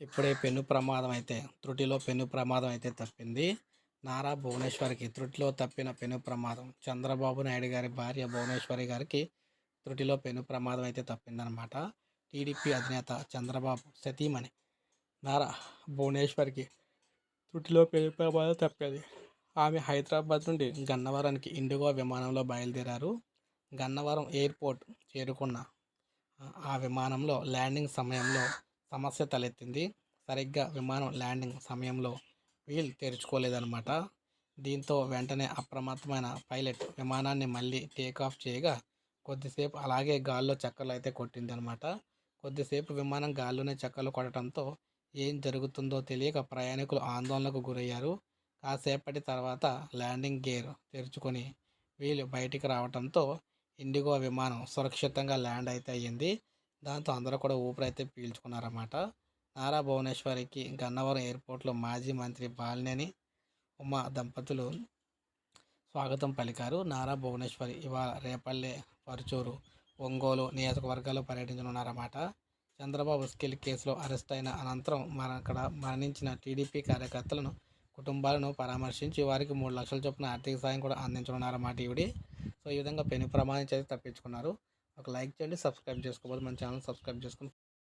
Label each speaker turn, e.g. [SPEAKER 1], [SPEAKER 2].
[SPEAKER 1] ఇప్పుడే పెను ప్రమాదం అయితే త్రుటిలో పెను ప్రమాదం అయితే తప్పింది. నారా భువనేశ్వరికి త్రుటిలో తప్పిన పెను ప్రమాదం. చంద్రబాబు నాయుడు గారి భార్య భువనేశ్వరి గారికి త్రుటిలో పెను ప్రమాదం అయితే తప్పిందనమాట టీడీపీ అధినేత చంద్రబాబు సతీమణి నారా భువనేశ్వరికి త్రుటిలో పెను ప్రమాదం తప్పింది. ఆమె హైదరాబాద్ నుండి గన్నవరానికి ఇండిగో విమానంలో బయలుదేరారు. గన్నవరం ఎయిర్పోర్ట్ చేరుకున్న ఆ- ఆ విమానంలో ల్యాండింగ్ సమయంలో సమస్య తలెత్తింది. సరిగ్గా విమానం ల్యాండింగ్ సమయంలో వీల్ తెరుచుకోలేదన్నమాట. దీంతో వెంటనే అప్రమత్తమైన పైలట్ విమానాన్ని మళ్ళీ టేకాఫ్ చేయగా కొద్దిసేపు అలాగే గాల్లో చక్కర్లు అయితే కొట్టిందనమాట కొద్దిసేపు విమానం గాల్లోనే చక్కర్లు కొట్టడంతో ఏం జరుగుతుందో తెలియక ప్రయాణికులు ఆందోళనకు గురయ్యారు. కాసేపటి తర్వాత ల్యాండింగ్ గేర్ తెరుచుకొని వీళ్ళు బయటికి రావడంతో ఇండిగో విమానం సురక్షితంగా ల్యాండ్ అయితే అయ్యింది. దాంతో అందరూ కూడా ఊపిరైతే పీల్చుకున్నారన్నమాట. నారా భువనేశ్వరికి గన్నవరం ఎయిర్పోర్ట్లో మాజీ మంత్రి బాలినేని ఉమా దంపతులు స్వాగతం పలికారు. నారా భువనేశ్వరి ఇవాళ రేపల్లె పరుచూరు ఒంగోలు నియోజకవర్గాల్లో పర్యటించనున్నారన్నమాట. చంద్రబాబు స్కిల్ కేసులో అరెస్ట్ అయిన అనంతరం మన అక్కడ మరణించిన టీడీపీ కార్యకర్తలను కుటుంబాలను పరామర్శించి వారికి మూడు లక్షల చొప్పున ఆర్థిక సాయం కూడా అందించనున్నారన్నమాట ఈవిడి. సో ఈ విధంగా పెను ప్రమాదం చేసి తప్పించుకున్నారు. ఒక లైక్ చేయండి సబ్స్క్రైబ్ చేసుకోవాలి మన ఛానల్ సబ్స్క్రైబ్ చేసుకుని